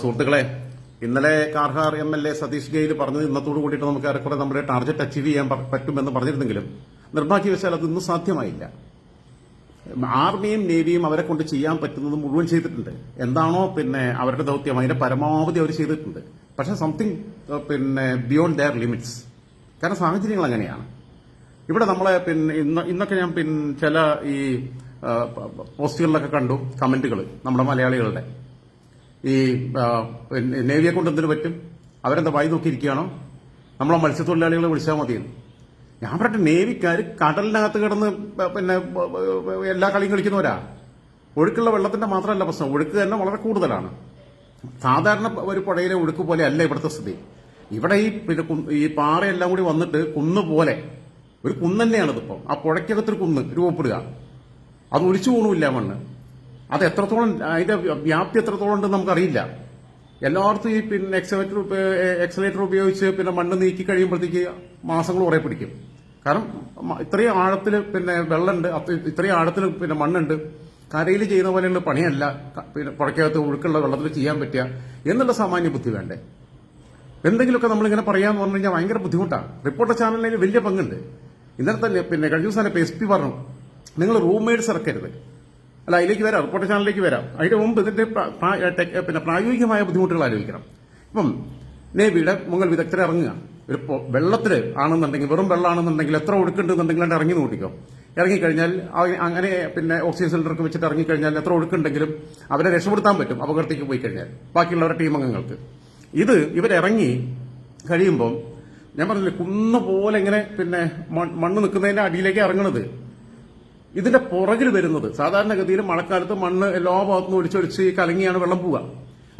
സുഹൃത്തുക്കളെ ഇന്നലെ Karwar M L A Satish Sail പറഞ്ഞത് ഇന്നത്തോട് കൂടിയിട്ട് നമുക്ക് ഏറെക്കുറെ നമ്മുടെ ടാർഗറ്റ് അച്ചീവ് ചെയ്യാൻ പറ്റുമെന്ന് പറഞ്ഞിരുന്നെങ്കിലും നിർഭാഗ്യവശാൽ അത് ഇന്ന് സാധ്യമായില്ല. ആർമിയും നേവിയും അവരെ കൊണ്ട് ചെയ്യാൻ പറ്റുന്നത് മുഴുവൻ ചെയ്തിട്ടുണ്ട്. എന്താണോ പിന്നെ അവരുടെ ദൗത്യം അതിന്റെ പരമാവധി അവർ ചെയ്തിട്ടുണ്ട്. പക്ഷെ സംതിങ് പിന്നെ ബിയോണ്ട് ദയർ ലിമിറ്റ്സ് കാരണം സാഹചര്യങ്ങൾ അങ്ങനെയാണ്. ഇവിടെ നമ്മളെ പിന്നെ ഇന്ന് ഇന്നൊക്കെ ഞാൻ പിന്നെ ചില ഈ പോസ്റ്റുകളിലൊക്കെ കണ്ടു കമന്റുകൾ നമ്മുടെ മലയാളികളുടെ. ഈ നേവിയെ കൊണ്ട് പറ്റും? അവരെന്താ വായി നോക്കിയിരിക്കുകയാണോ? നമ്മളെ മത്സ്യത്തൊഴിലാളികളെ വിളിച്ചാൽ മതിയെന്ന്. ഞാൻ പറയട്ടെ നേവിക്കാർ കടലിനകത്ത് കിടന്ന് പിന്നെ എല്ലാ കളിയും കളിക്കുന്നവരാ. ഒഴുക്കുള്ള വെള്ളത്തിന്റെ മാത്രമല്ല പ്രശ്നം. ഒഴുക്ക് തന്നെ വളരെ കൂടുതലാണ്. സാധാരണ ഒരു പുഴയിലെ ഒഴുക്ക് പോലെ അല്ല ഇവിടുത്തെ സ്ഥിതി. ഇവിടെ ഈ പിന്നെ ഈ പാറയെല്ലാം കൂടി വന്നിട്ട് കുന്ന് പോലെ. ഒരു കുന്ന് തന്നെയാണ് ഇപ്പം ആ പുഴയ്ക്കകത്തൊരു കുന്ന് രൂപപ്പെടുക. അത് ഒലിച്ചു പോകണമില്ല മണ്ണ്. അത് എത്രത്തോളം അതിന്റെ വ്യാപ്തി എത്രത്തോളം ഉണ്ടെന്ന് നമുക്കറിയില്ല. എല്ലായിടത്തും ഈ പിന്നെ എക്സലേറ്റർ എക്സലേറ്റർ ഉപയോഗിച്ച് പിന്നെ മണ്ണ് നീക്കി കഴിയുമ്പോഴത്തേക്ക് മാസങ്ങൾ കുറെ പിടിക്കും. കാരണം ഇത്രയും ആഴത്തിൽ പിന്നെ വെള്ളമുണ്ട് ഇത്രയും ആഴത്തിൽ പിന്നെ മണ്ണുണ്ട്. കരയിൽ ചെയ്യുന്ന പോലെയുള്ള പണിയല്ല. പിന്നെ പുഴയ്ക്കകത്ത് ഒഴുക്കുള്ള വെള്ളത്തിൽ ചെയ്യാൻ പറ്റുക. എന്നുള്ള സാമാന്യ ബുദ്ധി വേണ്ടേ? എന്തെങ്കിലുമൊക്കെ നമ്മളിങ്ങനെ പറയാന്ന് പറഞ്ഞു കഴിഞ്ഞാൽ ഭയങ്കര ബുദ്ധിമുട്ടാണ് റിപ്പോർട്ടർ ചാനലിന് വലിയ പങ്കുണ്ട്. ഇന്നലെ തന്നെ പിന്നെ കഴിഞ്ഞ ദിവസം എസ് പി പറഞ്ഞു നിങ്ങൾ റൂംമേറ്റ്സ് ഇറക്കരുത്. അല്ല അതിലേക്ക് വരാം. റിപ്പോർട്ടർ ചാനലിലേക്ക് വരാം. അതിന്റെ മുമ്പ് ഇതിന്റെ പിന്നെ പ്രായോഗികമായ ബുദ്ധിമുട്ടുകൾ ആലോചിക്കണം. ഇപ്പം നേവിയുടെ മുങ്ങൽ വിദഗ്ധരെ ഇറങ്ങുക. ഒരു വെള്ളത്തിൽ ആണെന്നുണ്ടെങ്കിൽ വെറും വെള്ളമാണെന്നുണ്ടെങ്കിൽ എത്ര ഒഴുക്കുണ്ടെന്നുണ്ടെങ്കിൽ അതിന്റെ ഇറങ്ങി നോട്ടിക്കോ ഇറങ്ങിക്കഴിഞ്ഞാൽ അങ്ങനെ പിന്നെ ഓക്സിജൻ സിലിണ്ടർക്ക് വെച്ചിട്ട് ഇറങ്ങിക്കഴിഞ്ഞാൽ എത്ര ഒഴുക്കുണ്ടെങ്കിലും അവരെ രക്ഷപ്പെടുത്താൻ പറ്റും അപകടത്തേക്ക് പോയി കഴിഞ്ഞാൽ. ബാക്കിയുള്ളവരുടെ ടീം അംഗങ്ങൾക്ക്. ഇത് ഇവരിറങ്ങി കഴിയുമ്പം ഞാൻ പറഞ്ഞില്ലേ കുന്ന് പോലെ ഇങ്ങനെ പിന്നെ മണ്ണ് നിൽക്കുന്നതിന്റെ അടിയിലേക്ക് ഇറങ്ങണത്. ഇതിന്റെ പുറകിൽ വരുന്നത്. സാധാരണഗതിയിൽ മഴക്കാലത്ത് മണ്ണ് എല്ലാ ഭാഗത്തുനിന്ന് ഒലിച്ചൊലിച്ച് കലങ്ങിയാണ് വെള്ളം പോവുക.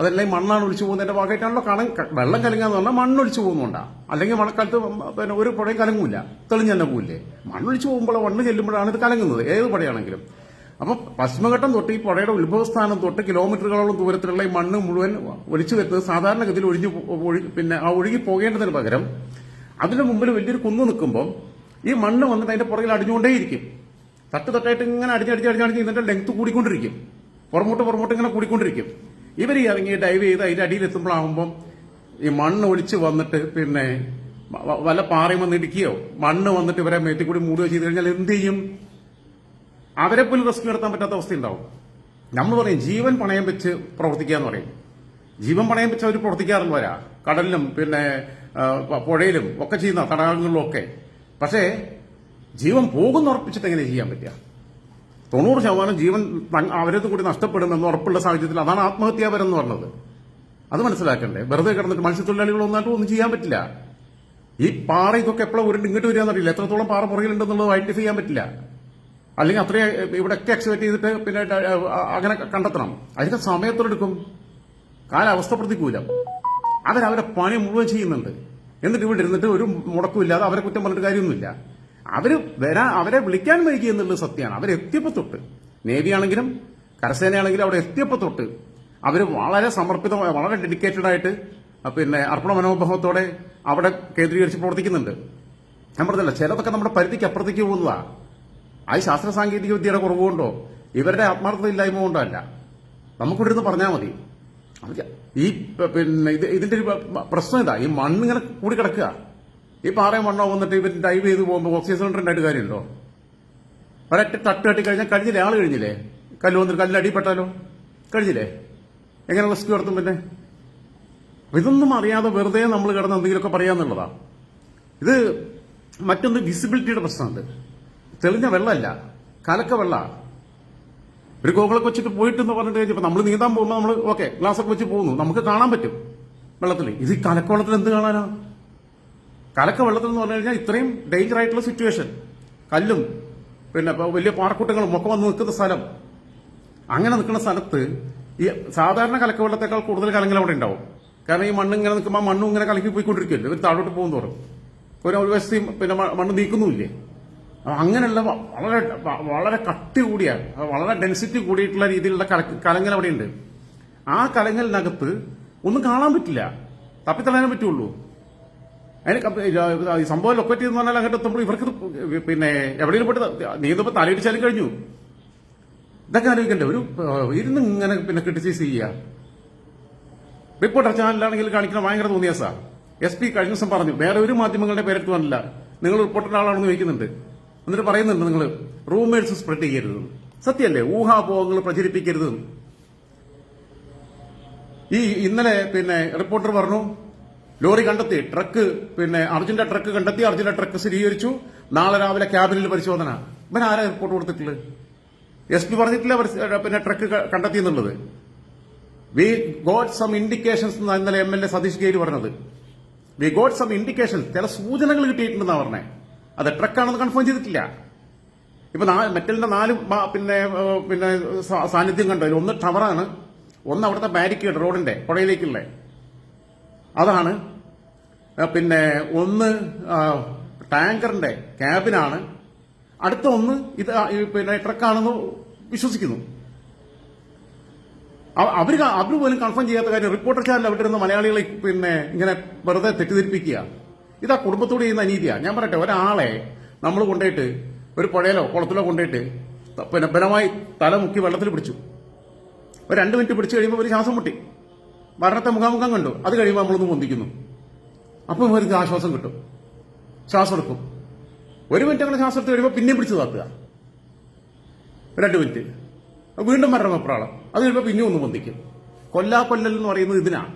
അതല്ല ഈ മണ്ണാണ് ഒലിച്ചു പോകുന്നതിന്റെ ഭാഗമായിട്ടാണല്ലോ കണ വെള്ളം കലങ്ങാന്ന് പറഞ്ഞാൽ മണ്ണ് ഒലിച്ചു അല്ലെങ്കിൽ മഴക്കാലത്ത് പിന്നെ ഒരു പുഴയും കലങ്ങൂല. തെളിഞ്ഞ് തന്നെ പോകില്ലേ മണ്ണൊലിച്ചു പോകുമ്പോൾ മണ്ണ് ചെല്ലുമ്പോഴാണ് ഇത് കലങ്ങുന്നത്. ഏത് പുഴയാണെങ്കിലും. അപ്പൊ പശ്ചിമഘട്ടം തൊട്ട് ഈ പുഴയുടെ ഉത്ഭവസ്ഥാനം തൊട്ട് കിലോമീറ്ററുകളോളം ദൂരത്തിലുള്ള ഈ മണ്ണ് മുഴുവൻ ഒലിച്ചു വരുന്നത് സാധാരണഗതിയിൽ ഒഴിഞ്ഞു പിന്നെ ആ ഒഴുകി പോകേണ്ടതിന് പകരം അതിന് മുമ്പിൽ വലിയൊരു കുന്നു നിൽക്കുമ്പോൾ ഈ മണ്ണ് വന്നിട്ട് അതിന്റെ പുറകിൽ അടിഞ്ഞുകൊണ്ടേയിരിക്കും. തട്ട് തട്ടായിട്ട് ഇങ്ങനെ അടിച്ച് അടിച്ച് ഇതിന്റെ ലെങ്ത് കൂടിക്കൊണ്ടിരിക്കും. പുറമോട്ട് പുറമോട്ട് ഇങ്ങനെ കൂടിക്കൊണ്ടിരിക്കും. ഇവർ ഈ ഇറങ്ങി ഡൈവ് ചെയ്ത് അതിന്റെ അടിയിൽ എത്തുമ്പോഴാകുമ്പോൾ ഈ മണ്ണ് ഒളിച്ച് വന്നിട്ട് പിന്നെ വല്ല പാറയും വന്ന് ഇടിക്കുകയോ മണ്ണ് വന്നിട്ട് ഇവരെ മേറ്റി കൂടി മൂടുകയോ ചെയ്ത് കഴിഞ്ഞാൽ എന്ത് ചെയ്യും? അവരെ പോലും റെസ്ക്യൂ നടത്താൻ പറ്റാത്ത അവസ്ഥ ഉണ്ടാവും നമ്മൾ പറയും ജീവൻ പണയം വെച്ച് പ്രവർത്തിക്കുക എന്ന് പറയും. ജീവൻ പണയം വെച്ച് അവർ പ്രവർത്തിക്കാറുള്ളവരാ. കടലിലും പിന്നെ പുഴയിലും ഒക്കെ ചെയ്യുന്ന തടാകങ്ങളിലും ഒക്കെ. പക്ഷേ ജീവൻ പോകുന്ന ഉറപ്പിച്ചിട്ട് എങ്ങനെ ചെയ്യാൻ പറ്റുക? തൊണ്ണൂറ് ശതമാനം ജീവൻ അവരത് കൂടി നഷ്ടപ്പെടുമെന്ന് ഉറപ്പുള്ള സാഹചര്യത്തിൽ അതാണ് ആത്മഹത്യാപരം എന്ന് പറഞ്ഞത്. അത് മനസ്സിലാക്കണ്ടേ? വെറുതെ കിടന്നിട്ട് മത്സ്യത്തൊഴിലാളികൾ ഒന്നായിട്ട് ഒന്നും ചെയ്യാൻ പറ്റില്ല. ഈ പാറ ഇതൊക്കെ എപ്പോഴും ഉരുണ്ട് ഇങ്ങോട്ട് വരിക എന്നറിയില്ല എത്രത്തോളം പാറ പുറകിലുണ്ടെന്നുള്ളത് ഐഡന്റിഫൈ ചെയ്യാൻ പറ്റില്ല. അല്ലെങ്കിൽ അത്രയും ഇവിടെയൊക്കെ എക്സ്പെക്ട് ചെയ്തിട്ട് പിന്നെ അങ്ങനെ കണ്ടെത്തണം. അതിന്റെ സമയത്തോടെടുക്കും കാലാവസ്ഥ പ്രതികൂലം. അവരവരെ പണി മുഴുവൻ ചെയ്യുന്നുണ്ട്. എന്നിട്ട് ഇവിടെ ഇരുന്നിട്ട് ഒരു മുടക്കമില്ലാതെ അവരെ കുറ്റം പറഞ്ഞിട്ട് കാര്യമൊന്നുമില്ല. അവർ വരാ അവരെ വിളിക്കാൻ വൈകി എന്നുള്ളത് സത്യമാണ്. അവരെത്തിയപ്പോ തൊട്ട് നേവി ആണെങ്കിലും കരസേനയാണെങ്കിലും അവിടെ എത്തിയപ്പോ തൊട്ട് അവർ വളരെ സമർപ്പിതമായ വളരെ ഡെഡിക്കേറ്റഡ് ആയിട്ട് പിന്നെ അർപ്പണ മനോഭാവത്തോടെ അവിടെ കേന്ദ്രീകരിച്ച് പ്രവർത്തിക്കുന്നുണ്ട്. ഞാൻ പറഞ്ഞില്ല ചിലതൊക്കെ നമ്മുടെ പരിധിക്ക് അപ്പുറത്തേക്ക് പോകുന്നതാ. ആ ശാസ്ത്ര സാങ്കേതിക വിദ്യയുടെ കുറവുകൊണ്ടോ ഇവരുടെ ആത്മാർത്ഥത ഇല്ലായ്മ കൊണ്ടോ അല്ല. നമുക്കിവിടെ ഇരുന്ന് പറഞ്ഞാൽ മതി ഈ പിന്നെ ഇത് ഇതിന്റെ ഒരു പ്രശ്നം ഇതാ ഈ മണ്ണിങ്ങനെ കൂടി കിടക്കുക ഈ പാറയും മണ്ണോ വന്നിട്ട് ഇവർ ഡൈവ് ചെയ്ത് പോകുമ്പോൾ ഓക്സിജൻ ഉണ്ടായിട്ട് കാര്യമുണ്ടോ? ഒരൊറ്റ തട്ട് തട്ടി കഴിഞ്ഞാൽ കഴിഞ്ഞില്ലേ? ആൾ കഴിഞ്ഞില്ലേ? കല്ല് വന്നിട്ട് കല്ലിൽ അടിപ്പെട്ടാലോ കഴിഞ്ഞില്ലേ? എങ്ങനെ റെസ്ക്യൂ നടത്തും പിന്നെ? ഇതൊന്നും അറിയാതെ വെറുതെ നമ്മൾ കിടന്ന് എന്തെങ്കിലുമൊക്കെ പറയാന്നുള്ളതാ ഇത് മറ്റൊന്ന് വിസിബിലിറ്റിയുടെ പ്രശ്നമുണ്ട്. തെളിഞ്ഞ വെള്ളമല്ല കലക്ക വെള്ള. ഒരു ഗോകളൊക്കെ വെച്ചിട്ട് പോയിട്ട് എന്ന് പറഞ്ഞിട്ട് കഴിഞ്ഞപ്പോൾ നമ്മൾ നീന്താൻ പോകുമ്പോൾ നമ്മൾ ഓക്കെ ഗ്ലാസ് ഒക്കെ വെച്ച് പോകുന്നു. നമുക്ക് കാണാൻ പറ്റും വെള്ളത്തിൽ ഇത് കലക്കവെള്ളത്തിൽ വെള്ളത്തിൽ എന്ത് കാണാനാ? കലക്ക വെള്ളത്തിൽ എന്ന് പറഞ്ഞു കഴിഞ്ഞാൽ ഇത്രയും ഡേഞ്ചർ ആയിട്ടുള്ള സിറ്റുവേഷൻ കല്ലും പിന്നെ വലിയ പാറക്കൂട്ടങ്ങളും ഒക്കെ വന്ന് നിൽക്കുന്ന സ്ഥലം. അങ്ങനെ നിൽക്കുന്ന സ്ഥലത്ത് ഈ സാധാരണ കലക്ക വെള്ളത്തേക്കാൾ കൂടുതൽ കലങ്ങൾ അവിടെ ഉണ്ടാവും. കാരണം ഈ മണ്ണ് ഇങ്ങനെ നിൽക്കുമ്പോൾ മണ്ണും ഇങ്ങനെ കലക്കി പോയിക്കൊണ്ടിരിക്കുമല്ലോ ഇവർ താഴോട്ട് പോകും തോറും ഒരു ഒരു പിന്നെ മണ്ണ് നീക്കുന്നുമില്ലേ? അങ്ങനെയുള്ള വളരെ വളരെ കട്ടി കൂടിയ വളരെ ഡെൻസിറ്റി കൂടിയിട്ടുള്ള രീതിയിലുള്ള കല- കലങ്ങൾ അവിടെയുണ്ട്. ആ കലങ്ങളിനകത്ത് ഒന്നും കാണാൻ പറ്റില്ല. തപ്പിത്തളയാനേ പറ്റുള്ളൂ. അതിന് സംഭവം ലൊക്കേറ്റ് ചെയ്തെന്ന് പറഞ്ഞാൽ അങ്ങോട്ട് എത്തുമ്പോൾ ഇവർക്ക് പിന്നെ എവിടെയെങ്കിലും പോയിട്ട് നീന്തുമ്പോൾ തലയിടിച്ചാലും കഴിഞ്ഞു. ഇതൊക്കെ ആലോചിക്കണ്ടേ? ഒരു ഇരുന്ന് ഇങ്ങനെ പിന്നെ ക്രിട്ടിസൈസ് ചെയ്യുക റിപ്പോർട്ടർ ചാനലിലാണെങ്കിൽ കാണിക്കുന്ന ഭയങ്കര തോന്നിയാസാ. എസ് പി കഴിഞ്ഞ ദിവസം പറഞ്ഞു വേറെ ഒരു മാധ്യമങ്ങളുടെ പേരെടുത്ത് വന്നില്ല നിങ്ങൾ റിപ്പോർട്ടർ ആളാണെന്ന് ചോദിക്കുന്നുണ്ട്. എന്നിട്ട് പറയുന്നുണ്ട് നിങ്ങൾ റൂമേഴ്സ് സ്പ്രെഡ് ചെയ്യരുത്. സത്യല്ലേ? ഊഹാപോഹങ്ങൾ പ്രചരിപ്പിക്കരുത്. ഈ ഇന്നലെ പിന്നെ റിപ്പോർട്ടർ പറഞ്ഞു ലോറി കണ്ടെത്തി ട്രക്ക് പിന്നെ അർജുന്റെ ട്രക്ക് കണ്ടെത്തി അർജുന്റെ ട്രക്ക് സ്ഥിരീകരിച്ചു. നാളെ രാവിലെ ക്യാബിനിൽ പരിശോധന. ഇവൻ ആരാ റിപ്പോർട്ട് കൊടുത്തിട്ടുള്ളത്? എസ് പി പറഞ്ഞിട്ടില്ല പിന്നെ ട്രക്ക് കണ്ടെത്തി എന്നുള്ളത്. വി ഗോഡ് സം ഇൻഡിക്കേഷൻസ് ഇന്നലെ M L A Satish Sail പറഞ്ഞത്. വി ഗോഡ് സം ഇൻഡിക്കേഷൻസ് ചില സൂചനകൾ കിട്ടിയിട്ടുണ്ടെന്നാ പറഞ്ഞേ. അത് ട്രക്കാണെന്ന് കൺഫേം ചെയ്തിട്ടില്ല. ഇപ്പൊ മെറ്റലിന്റെ നാല് പിന്നെ പിന്നെ സാന്നിധ്യം കണ്ടു? ഒന്ന് ടവറാണ് ഒന്ന് അവിടുത്തെ ബാരിക്കേഡ് റോഡിന്റെ പുഴയിലേക്കുള്ള. അതാണ്. പിന്നെ ഒന്ന് ടാങ്കറിന്റെ ക്യാബിനാണ്. അടുത്ത ഒന്ന് ഇത് പിന്നെ ട്രക്കാണെന്ന് വിശ്വസിക്കുന്നു. അവ- അവർ അവർ പോലും കൺഫേം ചെയ്യാത്ത കാര്യം റിപ്പോർട്ടർ ചാനൽ അവിടെ ഇരുന്ന് മലയാളികളെ പിന്നെ ഇങ്ങനെ വെറുതെ തെറ്റിദ്ധരിപ്പിക്കുക. ഇതാ കുടുംബത്തോട് ചെയ്യുന്ന അനീതിയാണ് ഞാൻ പറയട്ടെ ഒരാളെ നമ്മൾ കൊണ്ടുപോയിട്ട് ഒരു പുഴയിലോ കുളത്തിലോ കൊണ്ടുപോയിട്ട് പിന്നെ ബലമായി തല മുക്കി വെള്ളത്തിൽ പിടിച്ചു. ഒരു രണ്ട് മിനിറ്റ് പിടിച്ചു കഴിയുമ്പോൾ ഒരു ശ്വാസം മുട്ടി. മരണത്തെ മുഖാമുഖം കണ്ടു. അത് കഴിയുമ്പോൾ നമ്മളൊന്ന് പൊന്തിക്കുന്നു. അപ്പം ഇവർക്ക് ആശ്വാസം കിട്ടും. ശ്വാസം എടുക്കും. ഒരു മിനിറ്റ് അങ്ങനെ ശ്വാസം എടുത്ത് കഴിയുമ്പോൾ പിന്നെയും പിടിച്ചു താത്തുക. രണ്ട് മിനിറ്റ്. വീണ്ടും മരണം അപ്രാളം അത് കഴിയുമ്പോൾ പിന്നെ ഒന്ന് പൊന്തിക്കും. കൊല്ലാ കൊല്ലൽ എന്ന് പറയുന്നത് ഇതിനാണ്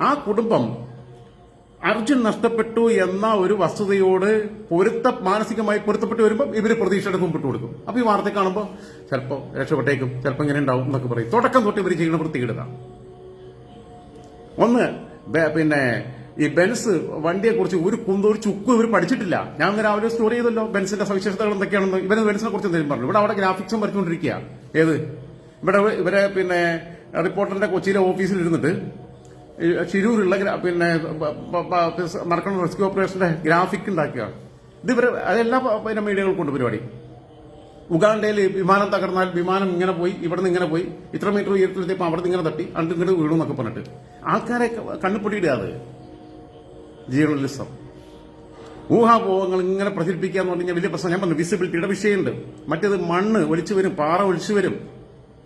ആ കുടുംബം അർജുൻ നഷ്ടപ്പെട്ടു എന്ന ഒരു വസ്തുതയോട് പൊരുത്ത മാനസികമായി പൊരുത്തപ്പെട്ട് വരുമ്പോൾ ഇവർ പ്രതീക്ഷയുടെ മുമ്പിട്ട് കൊടുക്കും. അപ്പൊ ഈ വാർത്ത കാണുമ്പോൾ ചിലപ്പോൾ രക്ഷപ്പെട്ടേക്കും ചിലപ്പോൾ ഇങ്ങനെ ഉണ്ടാവും എന്നൊക്കെ പറയും. തുടക്കം തൊട്ട് ഇവർ ചെയ്യുന്ന വൃത്തിയിടുക ഒന്ന് പിന്നെ ഈ ബെൻസ് വണ്ടിയെ കുറിച്ച് ഒരു കുന്തോ ഒരു ചുക്കും ഇവർ പഠിച്ചിട്ടില്ല. ഞാൻ രാവിലെ സ്റ്റോറി ചെയ്തല്ലോ ബെൻസിന്റെ സവിശേഷതകൾ എന്തൊക്കെയാണെന്ന്. ഇവർ ബെൻസിനെ കുറിച്ച് എന്തെങ്കിലും പറഞ്ഞു. ഇവിടെ അവിടെ ഗ്രാഫിക്സും വരച്ചുകൊണ്ടിരിക്കുക ഏത്? ഇവിടെ ഇവരെ പിന്നെ റിപ്പോർട്ടറിന്റെ കൊച്ചിയിലെ ഓഫീസിൽ ഇരുന്നിട്ട് ശിരൂരുള്ള പിന്നെ മറക്കണ റെസ്ക്യൂ ഓപ്പറേഷന്റെ ഗ്രാഫിക് ഉണ്ടാക്കുക. ഇത് ഇവരെ അതെല്ലാ പിന്നെ മീഡിയകൾക്കുണ്ട് പരിപാടി. ഉഗാണ്ടയിൽ വിമാനം തകർന്നാൽ വിമാനം ഇങ്ങനെ പോയി ഇവിടെ നിന്ന് ഇങ്ങനെ പോയി ഇത്ര മീറ്റർ ഉയരത്തിലെത്തിയപ്പോൾ അവിടെ നിന്ന് ഇങ്ങനെ തട്ടി അണ്ട് ഇങ്ങോട്ട് വീണു എന്നൊക്കെ പറഞ്ഞിട്ട്. ആൾക്കാരെ കണ്ണുപൊടിയിടുക അത്. ജേർണലിസം ഊഹാപോഹങ്ങൾ ഇങ്ങനെ പ്രചരിപ്പിക്കുക എന്ന് പറഞ്ഞാൽ വലിയ പ്രശ്നം. ഞാൻ പറഞ്ഞു വിസിബിലിറ്റിയുടെ വിഷയമുണ്ട്. മറ്റേത് മണ്ണ് ഒലിച്ചു വരും പാറ ഒലിച്ചു വരും.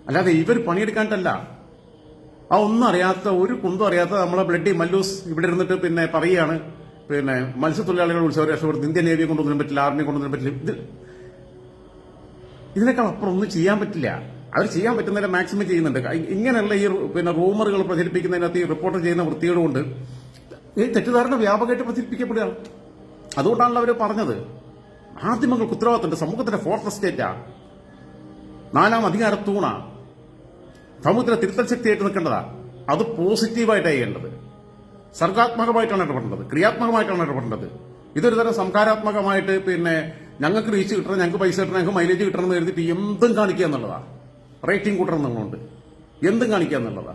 അല്ലാതെ ഇവർ പണിയെടുക്കാണ്ടല്ല ആ ഒന്നും അറിയാത്ത ഒരു കുന്തും അറിയാത്ത നമ്മളെ ബ്ലഡി മല്ലൂസ് ഇവിടെ ഇരുന്നിട്ട് പിന്നെ പറയുകയാണ്. പിന്നെ മത്സ്യത്തൊഴിലാളികൾ ഉത്സവം രക്ഷപ്പെടുത്തി ഇന്ത്യൻ നേവിയെ കൊണ്ടുവന്നിനും പറ്റില്ല ആർമിയെ കൊണ്ടുവന്നിനും പറ്റില്ല. ഇത് ഇതിനേക്കാൾ അപ്പുറം ഒന്നും ചെയ്യാൻ പറ്റില്ല. അവർ ചെയ്യാൻ പറ്റുന്നതിനെ മാക്സിമം ചെയ്യുന്നുണ്ട്. ഇങ്ങനെയുള്ള ഈ പിന്നെ റൂമറുകൾ പ്രചരിപ്പിക്കുന്നതിനകത്ത് ഈ റിപ്പോർട്ട് ചെയ്യുന്ന വൃത്തികേട് കൊണ്ട് ഈ തെറ്റിദ്ധാരണ വ്യാപകമായിട്ട് പ്രചരിപ്പിക്കപ്പെടുക അതുകൊണ്ടാണല്ലോ അവർ പറഞ്ഞത്. മാധ്യമങ്ങൾക്ക് ഉത്തരവാദിത്തമുണ്ട്. സമൂഹത്തിന്റെ ഫോർത്ത് സ്റ്റേറ്റാ നാലാം അധികാര തൂണാ. സമൂഹത്തിലെ തിരുത്തൽ ശക്തിയായിട്ട് നിൽക്കേണ്ടതാ. അത് പോസിറ്റീവായിട്ടാണ് ചെയ്യേണ്ടത്. സർഗാത്മകമായിട്ടാണ് ഇടപെടേണ്ടത്. ക്രിയാത്മകമായിട്ടാണ് ഇടപെടേണ്ടത്. ഇതൊരു തരം സംസ്കാരാത്മകമായിട്ട് പിന്നെ ഞങ്ങൾക്ക് റീച്ച് കിട്ടണം ഞങ്ങൾക്ക് പൈസ കിട്ടണം ഞങ്ങൾക്ക് മൈലേജ് കിട്ടണം എന്ന് കരുതിയിട്ട് എന്തും കാണിക്കുക എന്നുള്ളതാ. റേറ്റിംഗ് കൂട്ടണം എന്നുള്ളതുകൊണ്ട് എന്തും കാണിക്കുക എന്നുള്ളതാ.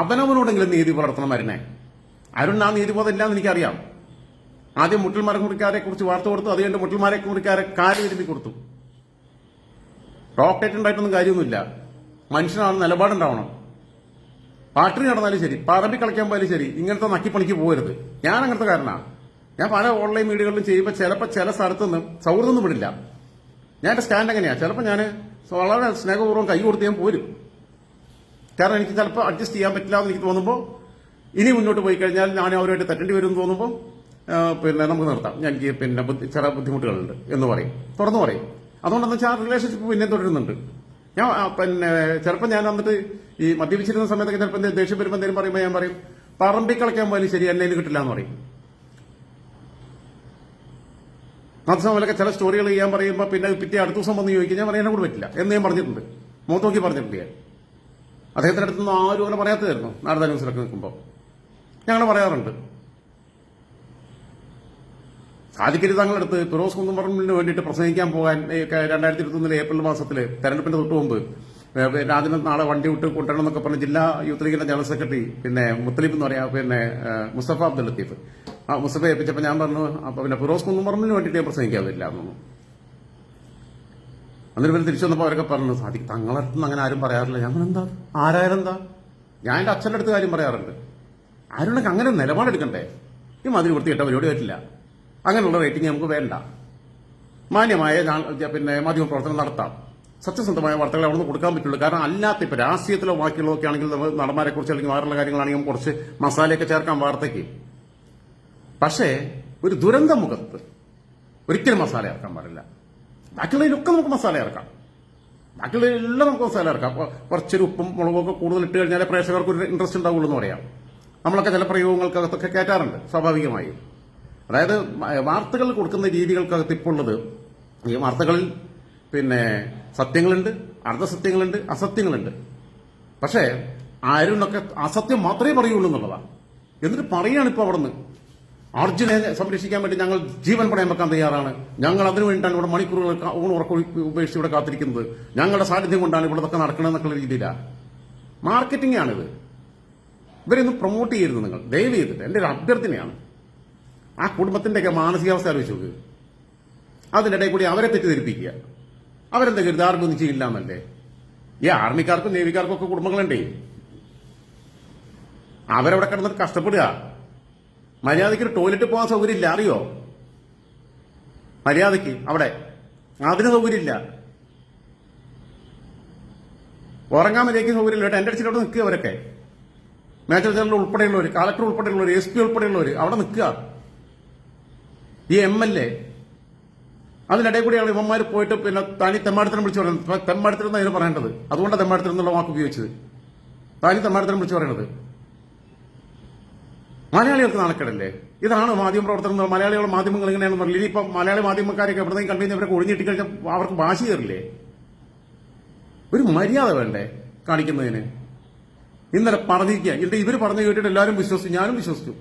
അവനവനോടെങ്കിലും നീതി പുലർത്തണം മരുന്നെ അരുൺ ആ നീതിബോധം ഇല്ലാന്ന് എനിക്കറിയാം. ആദ്യം മുട്ടിൽമാരെ കുറിക്കാരെ കുറിച്ച് വാർത്ത കൊടുത്തു അത് കഴിഞ്ഞ് മുട്ടിൽമാരെ കുറിക്കാരെ കാൽ തിരുമ്പി കൊടുത്തു. ഡോക്ടറേറ്റ് ഉണ്ടായിട്ടൊന്നും കാര്യമൊന്നുമില്ല. മനുഷ്യനാണ് നിലപാടുണ്ടാവണം. പാട്ടിന് നടന്നാലും ശരി പറമ്പി കളിക്കാൻ പോയാലും ശരി ഇങ്ങനത്തെ നക്കിപ്പണിക്ക് പോകരുത്. ഞാൻ അങ്ങനത്തെ കാരണമാണ് ഞാൻ പല ഓൺലൈൻ മീഡിയകളിലും ചെയ്യുമ്പോൾ ചിലപ്പോൾ ചില സ്ഥലത്തൊന്നും സൗഹൃദമൊന്നും വിടില്ല. ഞാൻ എന്റെ സ്റ്റാൻഡ് എങ്ങനെയാ ചിലപ്പോൾ ഞാൻ വളരെ സ്നേഹപൂർവം കൈ കൊടുത്ത് ഞാൻ പോരും. കാരണം എനിക്ക് ചിലപ്പോൾ അഡ്ജസ്റ്റ് ചെയ്യാൻ പറ്റില്ല എന്ന് എനിക്ക് തോന്നുമ്പോൾ ഇനി മുന്നോട്ട് പോയി കഴിഞ്ഞാൽ ഞാൻ അവരുമായിട്ട് തെറ്റേണ്ടി വരും എന്ന് തോന്നുമ്പോൾ പിന്നെ നമുക്ക് നിർത്താം. എനിക്ക് പിന്നെ ചില ബുദ്ധിമുട്ടുകളുണ്ട് എന്ന് പറയും. തുറന്നു പറയും. അതുകൊണ്ടെന്ന് വെച്ചാൽ ആ റിലേഷൻഷിപ്പ് പിന്നെ തുടരുന്നുണ്ട്. ഞാൻ പിന്നെ ചിലപ്പോൾ ഞാൻ വന്നിട്ട് ഈ മദ്യപിച്ചിരുന്ന സമയത്തൊക്കെ ചിലപ്പോൾ ദേഷ്യം വരുമ്പോൾ എന്തെങ്കിലും പറയുമ്പോൾ ഞാൻ പറയും പറമ്പിക്കളയ്ക്കാൻ പോലും ശരി എന്നെ കിട്ടില്ല എന്ന് പറയും. മാധ്യമങ്ങളൊക്കെ ചില സ്റ്റോറികൾ ചെയ്യാൻ പറയുമ്പോൾ പിന്നെ പിറ്റേ അടുത്ത ദിവസം വന്ന് ചോദിക്കും ഞാൻ പറയാൻ കൂടെ പറ്റില്ല. എന്ന് ഞാൻ പറഞ്ഞിട്ടുണ്ട്. മുഖത്ത് നോക്കി പറഞ്ഞിട്ടുണ്ട് ഞാൻ. അദ്ദേഹത്തിന്റെ അടുത്തൊന്നും ആരും അങ്ങനെ പറയാത്തതായിരുന്നു നാരദ ന്യൂസിലൊക്കെ നിൽക്കുമ്പോൾ ഞങ്ങൾ പറയാറുണ്ട്. സാധിക്കരുത് തങ്ങളടുത്ത് ഫിറോസ് കുന്നുമറമ്പിന് വേണ്ടിയിട്ട് പ്രസംഗിക്കാൻ പോകാൻ രണ്ടായിരത്തി ഇരുപത്തൊന്നിലെ ഏപ്രിൽ മാസത്തിൽ തെരഞ്ഞെടുപ്പിന്റെ തൊട്ട് മുമ്പ് രാജന നാളെ വണ്ടി വിട്ട് കൊണ്ടുവരണം എന്നൊക്കെ പറഞ്ഞ് ജില്ലാ യൂത്ത് ലീഗിന്റെ ജനറൽ സെക്രട്ടറി പിന്നെ മുത്തലീഫ് എന്ന് പറയാം പിന്നെ മുസ്തഫ അബ്ദുൽ ലത്തീഫ്. ആ മുസ്തഫയെ ഏൽപ്പിച്ചപ്പോൾ ഞാൻ പറഞ്ഞു അപ്പൊ പിന്നെ ഫിറോസ് കുന്നുമറമ്പിന് വേണ്ടിയിട്ട് ഞാൻ പ്രസംഗിക്കാതില്ല എന്നൊന്നു. അന്നേരം പിന്നെ തിരിച്ചു വന്നപ്പോൾ അവരൊക്കെ പറഞ്ഞു സാധിക്കും തങ്ങളടുത്ത് അങ്ങനെ ആരും പറയാറില്ല. ഞങ്ങൾ എന്താ? ആരായാലും എന്താ ഞാൻ എന്റെ അച്ഛന്റെ അടുത്ത് കാര്യം പറയാറുണ്ട്. ആരുണ്ടെങ്കിൽ അങ്ങനെ നിലപാടെടുക്കണ്ടേ? ഈ മാതിരി വൃത്തിയിട്ട പരിപാടി പറ്റില്ല. അങ്ങനെയുള്ള റേറ്റിംഗ് നമുക്ക് വേണ്ട. മാന്യമായ ഞാൻ- പിന്നെ മാധ്യമ പ്രവർത്തനം നടത്താം. സത്യസന്ധമായ വാർത്തകൾ അവിടെ നിന്ന് കൊടുക്കാൻ പറ്റുള്ളൂ. കാരണം അല്ലാത്ത ഇപ്പൊ രാഷ്ട്രീയത്തിലോ ബാക്കിയുള്ളതൊക്കെ ആണെങ്കിൽ നമ്മൾ നടന്മാരെ കുറിച്ച് അല്ലെങ്കിൽ വേറെയുള്ള കാര്യങ്ങളാണെങ്കിൽ കുറച്ച് മസാലയൊക്കെ ചേർക്കാം വാർത്തയ്ക്ക്. പക്ഷേ ഒരു ദുരന്ത മുഖത്ത് ഒരിക്കലും മസാല ഇറക്കാൻ പാടില്ല. ബാക്കിയുള്ളതിലൊക്കെ നമുക്ക് മസാല ഇറക്കാം. ബാക്കിയുള്ളതിലെല്ലാം നമുക്ക് മസാല ഇറക്കാം. കുറച്ചൊരു ഉപ്പും മുളകൊക്കെ കൂടുതൽ ഇട്ട് കഴിഞ്ഞാൽ പ്രേക്ഷകർക്ക് ഒരു ഇൻട്രസ്റ്റ് ഉണ്ടാവുള്ളൂ എന്ന് പറയാം. നമ്മളൊക്കെ ചില പ്രയോഗങ്ങൾക്കകത്തൊക്കെ കയറ്റാറുണ്ട് സ്വാഭാവികമായും. അതായത് വാർത്തകൾ കൊടുക്കുന്ന രീതികൾക്കകത്ത് ഇപ്പോൾ ഉള്ളത് ഈ വാർത്തകളിൽ പിന്നെ സത്യങ്ങളുണ്ട് അർദ്ധസത്യങ്ങളുണ്ട് അസത്യങ്ങളുണ്ട്. പക്ഷേ ആരും ഒക്കെ അസത്യം മാത്രമേ പറയുള്ളൂ എന്നുള്ളതാണ് എന്നിട്ട് പറയാണ് ഇപ്പോൾ അവിടുന്ന്. അർജുനെ സംരക്ഷിക്കാൻ വേണ്ടി ഞങ്ങൾ ജീവൻ പണയം വെക്കാൻ തയ്യാറാണ്. ഞങ്ങൾ അതിനു വേണ്ടിയിട്ടാണ് ഇവിടെ മണിക്കൂറുകൾ ഉറക്കം ഉപേക്ഷിച്ച് ഇവിടെ കാത്തിരിക്കുന്നത്. ഞങ്ങളുടെ സാന്നിധ്യം കൊണ്ടാണ് ഇവിടെ ഇതൊക്കെ നടക്കണമെന്നൊക്കെയുള്ള രീതിയിലാണ് മാർക്കറ്റിംഗ് ആണിത്. ഇവരൊന്നും പ്രൊമോട്ട് ചെയ്യരുത് നിങ്ങൾ. ദയവ് ചെയ്തിട്ട്. എന്റെ ഒരു അഭ്യർത്ഥനയാണ്. ആ കുടുംബത്തിന്റെയൊക്കെ മാനസികാവസ്ഥ ആലോചിച്ച് നോക്ക്. അതിന്റെ ഇടയിൽ കൂടി അവരെ തെറ്റിദ്ധരിപ്പിക്കുക. അവരെന്താ കരുത് ഒന്നും ചെയ്യില്ല എന്നല്ലേ? ഈ ആർമിക്കാർക്കും നേവിക്കാർക്കും ഒക്കെ കുടുംബങ്ങളുണ്ടേ. അവരവിടെ കിടന്നിട്ട് കഷ്ടപ്പെടുക. മര്യാദയ്ക്ക് ടോയ്ലറ്റ് പോകാൻ സൗകര്യമില്ല അറിയോ? മര്യാദയ്ക്ക് അവിടെ. അതിന് സൗകര്യമില്ല. ഉറങ്ങാൻ മര്യാദയ്ക്ക് സൗകര്യമില്ല. എന്റെ അടിച്ചിട്ട് നിൽക്കുക അവരൊക്കെ. മേജർ ജനറൽ ഉൾപ്പെടെയുള്ളവർ കളക്ടർ ഉൾപ്പെടെയുള്ളവർ എസ് പി ഉൾപ്പെടെയുള്ളവർ അവിടെ നിൽക്കുക. ഈ എം എൽ എ അതിനിടയിൽ കൂടിയാണ് ഇവന്മാർ പോയിട്ട് പിന്നെ തനി തെമ്മാടത്തിനെ വിളിച്ചു പറയുന്നത് തെമ്മാടത്തിൽ അതിന് പറയേണ്ടത്? അതുകൊണ്ടാണ് തെമ്മാടത്തിൽ എന്നുള്ള വാക്ക് ഉപയോഗിച്ചത്. താനി തെമ്മാടത്തിനെ വിളിച്ചു പറയുന്നത് മലയാളികൾക്ക് നാണക്കേടല്ലേ? ഇതാണ് മാധ്യമ പ്രവർത്തനം മലയാളികൾ മാധ്യമങ്ങൾ എങ്ങനെയാണെന്ന് പറഞ്ഞില്ല? ഇനിയിപ്പം മലയാളി മാധ്യമക്കാരൊക്കെ എവിടെയും കണ്ടു കഴിഞ്ഞാൽ അവരെ ഒഴിഞ്ഞിട്ട് അവർക്ക് ഭാഷ കയറില്ലേ? ഒരു മര്യാദ വേണ്ടേ കാണിക്കുന്നതിന്? ഇന്നലെ പറഞ്ഞിരിക്കുക. എന്നിട്ട് ഇവർ പറഞ്ഞു കേട്ടിട്ട് എല്ലാവരും വിശ്വസിച്ചു. ഞാനും വിശ്വസിച്ചു.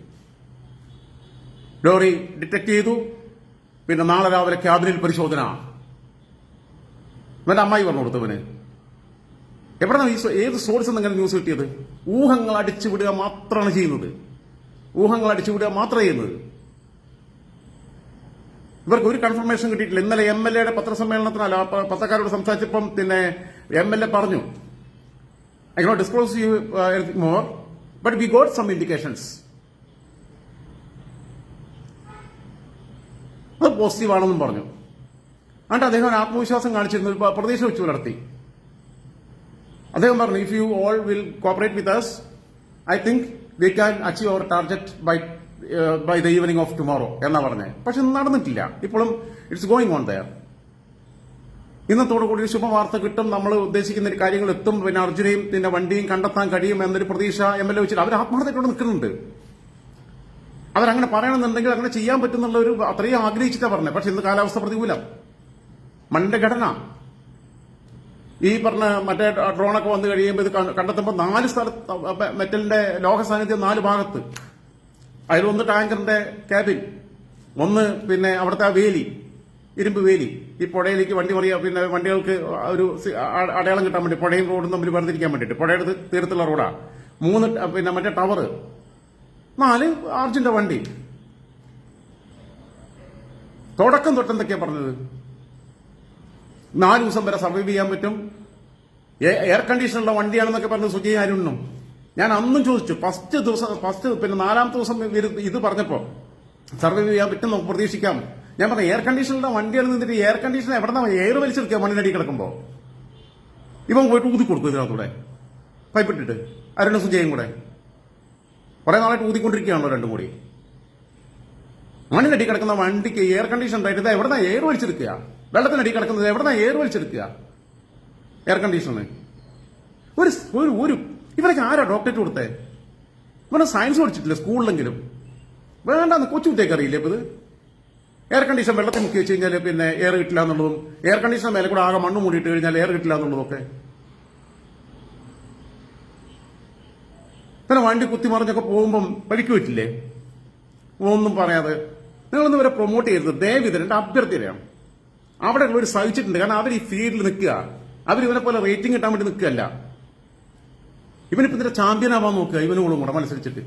ലോറി ഡിറ്റക്ട് ചെയ്തു. പിന്നെ നാളെ രാവിലെ ക്യാബിനിൽ പരിശോധന. എന്റെ അമ്മായി പറഞ്ഞു കൊടുത്തവന് സോ- ഏത് സോഴ്സ് നിങ്ങനെ ന്യൂസ് കിട്ടിയത്? ഊഹങ്ങൾ അടിച്ചുവിടുക മാത്രമാണ് ചെയ്യുന്നത്. ഊഹങ്ങൾ അടിച്ചുവിടുക മാത്രമേ ചെയ്യുന്നത്. ഇവർക്ക് ഒരു കൺഫർമേഷൻ കിട്ടിയിട്ടില്ല. ഇന്നലെ എം എൽ എയുടെ പത്രസമ്മേളനത്തിനല്ല പത്രക്കാരോട് സംസാരിച്ചപ്പം പിന്നെ എം എൽ എ പറഞ്ഞു I cannot disclose you more but we got some indications അത് പോസിറ്റീവ് ആണെന്നും പറഞ്ഞു. എന്നിട്ട് അദ്ദേഹം ആത്മവിശ്വാസം കാണിച്ചിരുന്നു പ്രതീക്ഷ വെച്ച് പുലർത്തി. അദ്ദേഹം പറഞ്ഞു if you all will cooperate with us I think we can achieve our target by by the evening of tomorrow എന്നാ പറഞ്ഞത് പക്ഷെ നടന്നിട്ടില്ല. ഇപ്പോഴും ഇറ്റ്സ് ഗോയിങ് ഓൺ ദയർ ഇന്നത്തോടു കൂടി ശുഭവാർത്ത കിട്ടും. നമ്മൾ ഉദ്ദേശിക്കുന്ന ഒരു കാര്യങ്ങൾ എത്തും. പിന്നെ അർജുനയും പിന്നെ വണ്ടിയും കണ്ടെത്താൻ കഴിയും എന്നൊരു പ്രതീക്ഷ എം എൽ എ വെച്ചിട്ട് അവർ ആത്മാർത്ഥമായിട്ടോടെ നിൽക്കുന്നുണ്ട്. അവരങ്ങനെ പറയണമെന്നുണ്ടെങ്കിൽ അങ്ങനെ ചെയ്യാൻ പറ്റുന്നുള്ള ഒരു അത്രയും ആഗ്രഹിച്ചിട്ടാണ് പറഞ്ഞത് പക്ഷെ ഇന്ന് കാലാവസ്ഥ പ്രതികൂലം. മണ്ണിന്റെ ഘടന. ഈ പറഞ്ഞ മറ്റേ ഡ്രോണൊക്കെ വന്നു കഴിയുമ്പോൾ ഇത് കണ്ടെത്തുമ്പോൾ നാല് സ്ഥലത്ത് മെറ്റലിന്റെ ലോഹ സാന്നിധ്യം നാല് ഭാഗത്ത്. അതിലൊന്ന് ടാങ്കറിന്റെ ക്യാബിൻ ഒന്ന് പിന്നെ അവിടുത്തെ വേലി ഇരുമ്പ് വേലി. ഈ പുഴയിലേക്ക് വണ്ടി മറിയ പിന്നെ വണ്ടികൾക്ക് ഒരു അടയാളം കിട്ടാൻ വേണ്ടി പുഴയും റോഡും തമ്മിൽ വേർതിരിക്കാൻ വേണ്ടിയിട്ട്. പുഴയുടെ തീരത്തുള്ള റോഡാ. മൂന്ന് പിന്നെ മറ്റേ ടവർ നാല് ആർജിന്റെ വണ്ടി. തുടക്കം തൊട്ടെന്തൊക്കെയാ പറഞ്ഞത്? നാല് ദിവസം വരെ സർവൈവ് ചെയ്യാൻ പറ്റും. എയർ കണ്ടീഷനുള്ള വണ്ടിയാണെന്നൊക്കെ പറഞ്ഞ് സുജി അരുണും ഞാൻ അന്നും ചോദിച്ചു ഫസ്റ്റ് ദിവസം ഫസ്റ്റ് പിന്നെ നാലാമത്തെ ദിവസം ഇത് പറഞ്ഞപ്പോ സർവൈവ് ചെയ്യാൻ പറ്റും നമുക്ക് പ്രതീക്ഷിക്കാം. ഞാൻ പറഞ്ഞു എയർ കണ്ടീഷനുള്ള വണ്ടിയാണ് നിന്നിട്ട് എയർ കണ്ടീഷൻ എവിടെ എയർ വലിച്ചെടുക്കുക മണ്ണിനടി കിടക്കുമ്പോ? ഇവൻ പോയിട്ട് ഊതി കൊടുക്കും ഇതിനകത്തൂടെ. പൈപ്പിട്ടിട്ട് അരുണ സുജയും കൂടെ. കുറെ നാളായിട്ട് ഊതിക്കൊണ്ടിരിക്കുകയാണല്ലോ രണ്ടും കൂടി. മണ്ണിനടി കിടക്കുന്ന വണ്ടിക്ക് എയർ കണ്ടീഷൻ ഉണ്ടായിട്ട് എവിടുന്ന എയർ വലിച്ചെടുക്കുക? വെള്ളത്തിനടി കിടക്കുന്നത് എവിടെന്നാ എയർ വലിച്ചെടുക്കുക? എയർ കണ്ടീഷണർ ഒരു ഒരു ഒരു ഇവരൊക്കെ ആരാ ഡോക്ടറേറ്റ് കൊടുത്തേ? ഇവനെ സയൻസ് പഠിച്ചിട്ടില്ല സ്കൂളിലെങ്കിലും? വേണ്ടെന്ന് കൊച്ചു കുട്ടിയൊക്കെ അറിയില്ലേ ഇപ്പത് ഇത്? എയർ കണ്ടീഷൻ വെള്ളത്തിൽ മുക്കി വെച്ച് കഴിഞ്ഞാൽ പിന്നെ എയർ കിട്ടില്ല എന്നുള്ളതും എയർ കണ്ടീഷൻ മേലെ കൂടെ ആകെ മണ്ണ് മൂടിയിട്ട് കഴിഞ്ഞാൽ എയർ കിട്ടില്ല എന്നുള്ളതൊക്കെ. പിന്നെ വണ്ടി കുത്തി മറിഞ്ഞൊക്കെ പോകുമ്പം പരിക്ക് പറ്റില്ലേ ഒന്നും പറയാതെ. നിങ്ങളൊന്നും ഇവരെ പ്രൊമോട്ട് ചെയ്യരുത്. ദയവിത് അഭ്യർത്ഥിയാണ്. അവിടെ ഉള്ളവർ സഹിച്ചിട്ടുണ്ട്. കാരണം അവർ ഈ ഫീൽഡിൽ നിൽക്കുക. അവർ ഇവനെ പോലെ റേറ്റിംഗ് കിട്ടാൻ വേണ്ടി നിൽക്കുകയല്ല. ഇവനിപ്പോ ഇതിന്റെ ചാമ്പ്യൻ ആവാൻ നോക്കുക. ഇവനോളും കൂടെ മത്സരിച്ചിട്ട്.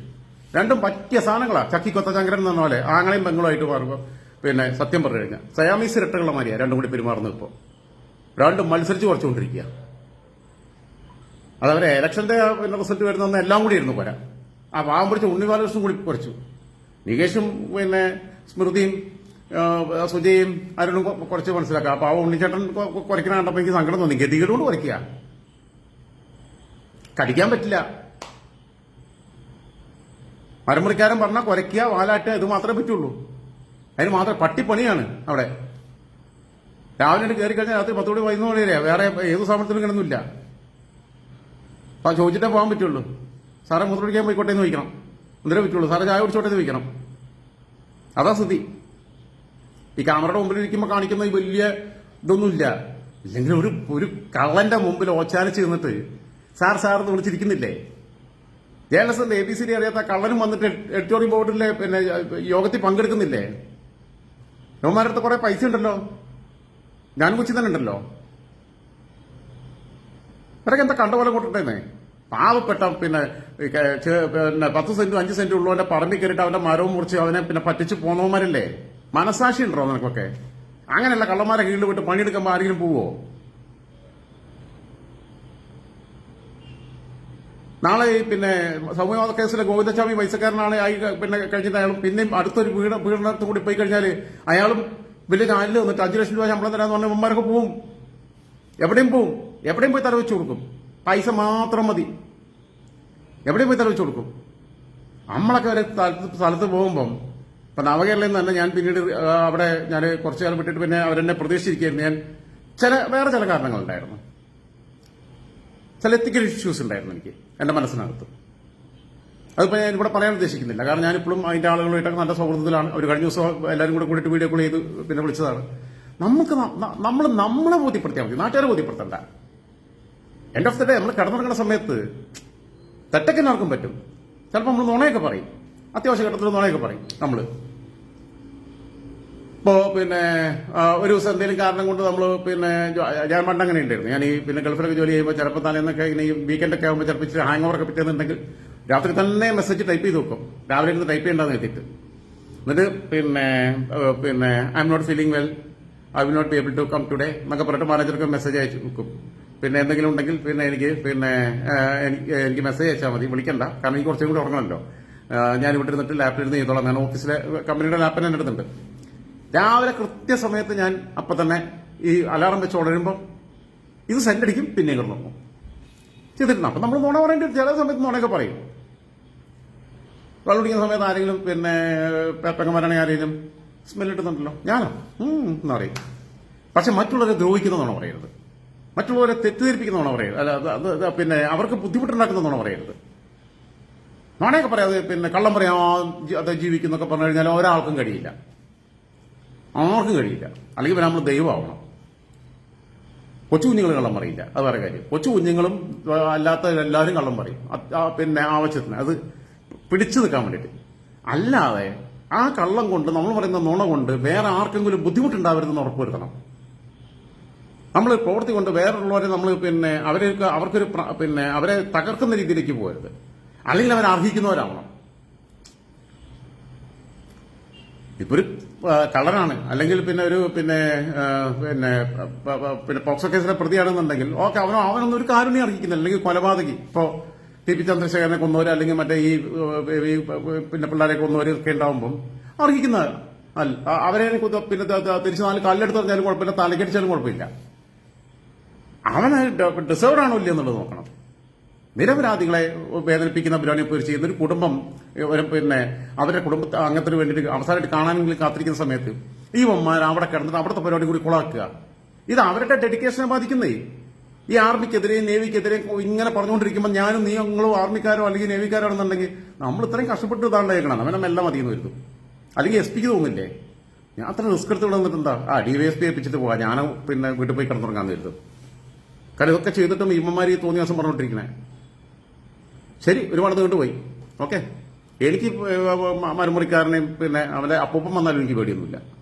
രണ്ടും പറ്റിയ സാധനങ്ങളാ. ചക്കി കൊത്ത ചങ്കരൻ എന്ന പോലെ. ആങ്ങളെയും പെങ്ങളുമായിട്ട് മാറുമ്പോൾ പിന്നെ സത്യം പറഞ്ഞു കഴിഞ്ഞാൽ സയാമീസ് ഇരട്ടകളുടെ മാതിരിയാ രണ്ടും കൂടി പെരുമാറുന്നത് ഇപ്പോൾ രണ്ടും മത്സരിച്ച് കുറച്ചുകൊണ്ടിരിക്കുക. അതവരെ ഇലക്ഷന്റെ പിന്നെ റിസൾട്ട് വരുന്ന എല്ലാം കൂടി ഇരുന്നു പോരാ. ആ പാവം പിടിച്ച ഉണ്ണി ബാലകൃഷ്ണൻ കൂടി കുറച്ചു. നികേഷും പിന്നെ സ്മൃതിയും സുജയും കൊ- കുറച്ച് മനസ്സിലാക്കാം. അപ്പൊ ആ ഉണ്ണിച്ചേട്ടൻ കുറയ്ക്കണ കണ്ടപ്പോ എനിക്ക് സങ്കടം തോന്നി. ഗതികേട് കൊണ്ട് കുറയ്ക്കുക. കടിക്കാൻ പറ്റില്ല. മരമുറിക്കാരൻ പറഞ്ഞാൽ കുരയ്ക്കുക വാലാട്ടുക ഇത് മാത്രമേ പറ്റുള്ളൂ. അതിന് മാത്രം പട്ടിപ്പണിയാണ് അവിടെ. രാവിലെ കയറി കഴിഞ്ഞാൽ രാത്രി പത്ത് മണി പതിനൊന്ന് മണി വരെയാ വേറെ ഏത് സമയത്തിനും കിടന്നില്ല അപ്പൊ ചോദിച്ചിട്ടേ പോകാൻ പറ്റുള്ളൂ. സാറെ മുദ്ര പിടിക്കാൻ പോയിക്കോട്ടെ എന്ന് ചോദിക്കണം. എന്തിനേ പറ്റുള്ളൂ. സാറെ ചായ കുടിച്ചോട്ടെ എന്ന് ചോദിക്കണം. അതാ സ്ഥിതി. ഈ ക്യാമറയുടെ മുമ്പിൽ ഇരിക്കുമ്പോൾ കാണിക്കുന്ന ഈ വലിയ ഇതൊന്നുമില്ല. ഇല്ലെങ്കിൽ ഒരു ഒരു കള്ളന്റെ മുമ്പിൽ ഓച്ചാനിച്ച് നിന്നിട്ട് സാർ സാർ എന്ന് വിളിച്ചിരിക്കുന്നില്ലേ? ജയലസന്റെ എ ബി സി ഡി അറിയാത്ത കള്ളനും വന്നിട്ട് എഡിറ്റോറിയം ബോർഡിലെ പിന്നെ യോഗത്തിൽ പങ്കെടുക്കുന്നില്ലേ? നോമാരടുത്ത് കുറെ പൈസ ഉണ്ടല്ലോ. ഞാൻ കൊച്ചി തന്നെ ഉണ്ടല്ലോ. ഇവരൊക്കെ എന്താ കണ്ട പോലെ കൊണ്ടിട്ടേന്നേ? പാവപ്പെട്ട പിന്നെ പിന്നെ പത്ത് സെന്റും അഞ്ച് സെന്റും ഉള്ളവന്റെ പറമ്പിൽ കയറിയിട്ട് അവന്റെ മരവും മുറിച്ച് അവനെ പിന്നെ പറ്റിച്ച് പോന്നവന്മാരില്ലേ? മനസാക്ഷി ഉണ്ടോ നിനക്കൊക്കെ? അങ്ങനെയല്ല കള്ളന്മാരെ കീഴിൽ വിട്ട് പണിയെടുക്കുമ്പോൾ ആരെങ്കിലും പോവോ? നാളെ പിന്നെ സമൂഹവാദ കേസിലെ ഗോവിന്ദസ്വാമി പൈസക്കാരനാണ് ആയി പിന്നെ കഴിഞ്ഞിട്ട് അയാളും പിന്നെയും അടുത്തൊരു വീട് വീടിനകത്ത് കൂടി പോയി കഴിഞ്ഞാൽ അയാളും വലിയ ചാനലിൽ വന്നിട്ട് അഞ്ചു ലക്ഷം രൂപ ശമ്പളം തരാന്ന് പറഞ്ഞ ഉമ്മമാരൊക്കെ പോവും. എവിടെയും പോവും. എവിടെയും പോയി തലവെച്ച് കൊടുക്കും. പൈസ മാത്രം മതി. എവിടെയും പോയി തലവെച്ച് കൊടുക്കും. നമ്മളൊക്കെ ഒരു സ്ഥലത്ത് സ്ഥലത്ത് പോകുമ്പം ഇപ്പൊ നവകേരളയിൽ നിന്നല്ല ഞാൻ പിന്നീട് അവിടെ ഞാൻ കുറച്ചു കാലം വിട്ടിട്ട് പിന്നെ അവരെന്നെ പ്രതീക്ഷിച്ചിരിക്കുകയായിരുന്നു. ഞാൻ ചില വേറെ ചില കാരണങ്ങളുണ്ടായിരുന്നു. ചില എത്തിക്കൽ ഇഷ്യൂസ് ഉണ്ടായിരുന്നു എനിക്ക് എന്റെ മനസ്സിനകത്ത്. അതിപ്പോ ഞാൻ ഇവിടെ പറയാൻ ഉദ്ദേശിക്കുന്നില്ല. കാരണം ഞാനിപ്പോഴും അതിന്റെ ആളുകളുമായിട്ടൊക്കെ നല്ല സൗഹൃദത്തിലാണ്. ഒരു കഴിഞ്ഞ ദിവസം എല്ലാവരും കൂടെ കൂടിയിട്ട് വീഡിയോ കോൾ ചെയ്ത് പിന്നെ വിളിച്ചതാണ്. നമുക്ക് നമ്മൾ നമ്മളെ ബോധ്യപ്പെടുത്തിയാൽ മതി. നാട്ടുകാരെ ബോധ്യപ്പെടുത്തണ്ട. എൻഡ് ഓഫ് ദ ഡേ നമ്മൾ കിടന്നിറങ്ങുന്ന സമയത്ത് തെറ്റൊക്കെ ആർക്കും പറ്റും. ചിലപ്പോൾ നമ്മൾ നുണയൊക്കെ പറയും. അത്യാവശ്യ ഘട്ടത്തിൽ നുണയൊക്കെ പറയും. നമ്മൾ ഇപ്പോ പിന്നെ ഒരു ദിവസം എന്തെങ്കിലും കാരണം കൊണ്ട് നമ്മൾ പിന്നെ ഞാൻ പണ്ട് അങ്ങനെ ഉണ്ടായിരുന്നു. ഞാൻ ഈ പിന്നെ ഗൾഫിലൊക്കെ ജോലി ചെയ്യുമ്പോൾ ചിലപ്പോൾ തലേന്നൊക്കെ ഇങ്ങനെ ഈ വീക്കെൻഡ് ഒക്കെ ആകുമ്പോൾ ചിലപ്പോൾ ഇച്ചിരി ഹാങ് ഓവറൊക്കെ പറ്റുന്നുണ്ടെങ്കിൽ രാത്രി തന്നെ മെസ്സേജ് ടൈപ്പ് ചെയ്ത് നോക്കും രാവിലെ ഇരുന്ന് ടൈപ്പ് ചെയ്യണ്ടെന്ന് എത്തിയിട്ട് എന്നിട്ട് പിന്നെ പിന്നെ I'm not feeling well I will not be able to come today എന്നൊക്കെ പറഞ്ഞിട്ട് മാനേജർക്ക് മെസ്സേജ് അയച്ചു നോക്കും പിന്നെ എന്തെങ്കിലും ഉണ്ടെങ്കിൽ പിന്നെ എനിക്ക് പിന്നെ എനിക്ക് മെസ്സേജ് അയച്ചാൽ മതി. വിളിക്കണ്ട. കാരണം എനിക്ക് കുറച്ചും കൂടി ഉറങ്ങണമല്ലോ ഞാൻ ഇവിടെ ഇരുന്നിട്ട് ലാപ്പിൽ ഇരുന്ന് ചെയ്തോളാം. ഞാൻ ഓഫീസിലെ കമ്പനിയുടെ തന്നെ എടുത്തിട്ടുണ്ട് രാവിലെ കൃത്യസമയത്ത് ഞാൻ അപ്പൊ തന്നെ ഈ അലാറം വെച്ച് ഉടരുമ്പം ഇത് സെന്റ് അടിക്കും പിന്നെ കിടന്നു ചെയ്തിട്ടുണ്ട്. അപ്പൊ നമ്മൾ നുണ പറയേണ്ടി. ചില സമയത്ത് നുണയൊക്കെ പറയും. വെള്ളം കുടിക്കുന്ന സമയത്ത് ആരെങ്കിലും പിന്നെ പെപ്പങ്ങന്മാരാണെങ്കിൽ ആരെങ്കിലും സ്മെൽ ഇട്ടുന്നുണ്ടല്ലോ. ഞാനോ? എന്ന് പറയും. പക്ഷെ മറ്റുള്ളവരെ ദ്രോഹിക്കുന്നതാണ് പറയരുത്. മറ്റുള്ളവരെ തെറ്റിദ്ധരിപ്പിക്കുന്നതാണ് പറയരുത്. അല്ല അത് പിന്നെ അവർക്ക് ബുദ്ധിമുട്ടുണ്ടാക്കുന്നതാണ് പറയരുത്. നാണയൊക്കെ പറയാതെ പിന്നെ കള്ളം പറയാം അത് ജീവിക്കുന്നൊക്കെ പറഞ്ഞു കഴിഞ്ഞാൽ ഒരാൾക്കും കഴിയില്ല. ആർക്കും കഴിയില്ല. അല്ലെങ്കിൽ പിന്നെ നമ്മൾ ദൈവമാവണം. കൊച്ചു കുഞ്ഞുങ്ങൾ കള്ളം പറയില്ല. അത് വേറെ കാര്യം. കൊച്ചു കുഞ്ഞുങ്ങളും അല്ലാത്ത എല്ലാവരും കള്ളം പറയും. പിന്നെ ആവശ്യത്തിന്. അത് പിടിച്ചു നിൽക്കാൻ വേണ്ടിയിട്ട്. അല്ലാതെ ആ കള്ളം കൊണ്ട് നമ്മൾ പറയുന്ന നുണ കൊണ്ട് വേറെ ആർക്കെങ്കിലും ബുദ്ധിമുട്ടുണ്ടാവരുതെന്ന് ഉറപ്പുവരുത്തണം. നമ്മൾ പ്രവൃത്തി കൊണ്ട് വേറെയുള്ളവരെ നമ്മൾ പിന്നെ അവർക്ക് അവർക്കൊരു പിന്നെ അവരെ തകർക്കുന്ന രീതിയിലേക്ക് പോകരുത്. അല്ലെങ്കിൽ അവർ അർഹിക്കുന്നവരാവണം. ഇപ്പൊ കള്ളനാണ്. അല്ലെങ്കിൽ പിന്നെ ഒരു പിന്നെ പിന്നെ പിന്നെ പോക്സോ കേസിലെ പ്രതിയാണെന്നുണ്ടെങ്കിൽ ഓക്കെ അവനോ അവനൊന്നും ഒരു കാരുണ്യം അർഹിക്കുന്നില്ല. അല്ലെങ്കിൽ കൊലപാതകി. ഇപ്പോ ടി പി. ചന്ദ്രശേഖരനെ കൊന്നവര് അല്ലെങ്കിൽ മറ്റേ ഈ പിന്നെ പിള്ളേരെ കൊന്നവര് ഒക്കെ ഉണ്ടാവുമ്പം അർഹിക്കുന്ന അല്ല അവരെ പിന്നെ തിരിച്ചു നാല് കല്ലെടുത്ത് പറഞ്ഞാലും കുഴപ്പമില്ല തലക്കടിച്ചാലും കുഴപ്പമില്ല. അവന് ഡിസേർവ് ആണോ ഇല്ല എന്നുള്ളത് നോക്കണം. നിരപരാധികളെ വേദനിപ്പിക്കുന്ന പരിപാടി പോയി ചെയ്യുന്ന ഒരു കുടുംബം പിന്നെ അവരുടെ കുടുംബത്തെ അംഗത്തിന് വേണ്ടിയിട്ട് അവസാനമായിട്ട് കാണാനെങ്കിലും കാത്തിരിക്കുന്ന സമയത്ത് ഈ ഉമ്മമാർ അവിടെ കിടന്നിട്ട് അവിടുത്തെ പരിപാടി കൂടി കുളാക്കുക. ഇത് അവരുടെ ഡെഡിക്കേഷനെ ബാധിക്കുന്നേ. ഈ ആർമിക്കെതിരെയും നേവിക്കെതിരെയും ഇങ്ങനെ പറഞ്ഞുകൊണ്ടിരിക്കുമ്പോൾ ഞാനും നീ നിങ്ങളും ആർമിക്കാരോ അല്ലെങ്കിൽ നേവിക്കാരോ ആണെന്നുണ്ടെങ്കിൽ നമ്മൾ ഇത്രയും കഷ്ടപ്പെട്ട് ഇതാണ്ടേക്കണം അവനെ മെല്ലെ എന്ന് വരുന്നു അല്ലെങ്കിൽ എസ് പിക്ക് തോന്നില്ലേ? ഞാൻ അത്ര റിസ്ക് എടുത്ത് ഇവിടെ നിന്നിട്ട് ആ ഡി വൈ എസ് പി ഏൽപ്പിച്ചിട്ട് പോകാം ഞാൻ പിന്നെ വീട്ടിൽ പോയി കിടന്നുറങ്ങാന്ന് വരുന്നു കാരണം ഇതൊക്കെ ചെയ്തിട്ടും ഇമ്മമാര് ഈ തോന്നിയ ദിവസം പറഞ്ഞുകൊണ്ടിരിക്കണേ. ശരി ഒരുപാട് നീണ്ടു പോയി. ഓക്കെ. എനിക്ക് മരുമുറിക്കാരനെയും പിന്നെ അവന്റെ അപ്പൂപ്പം വന്നാലും എനിക്ക് പേടിയൊന്നുമില്ല.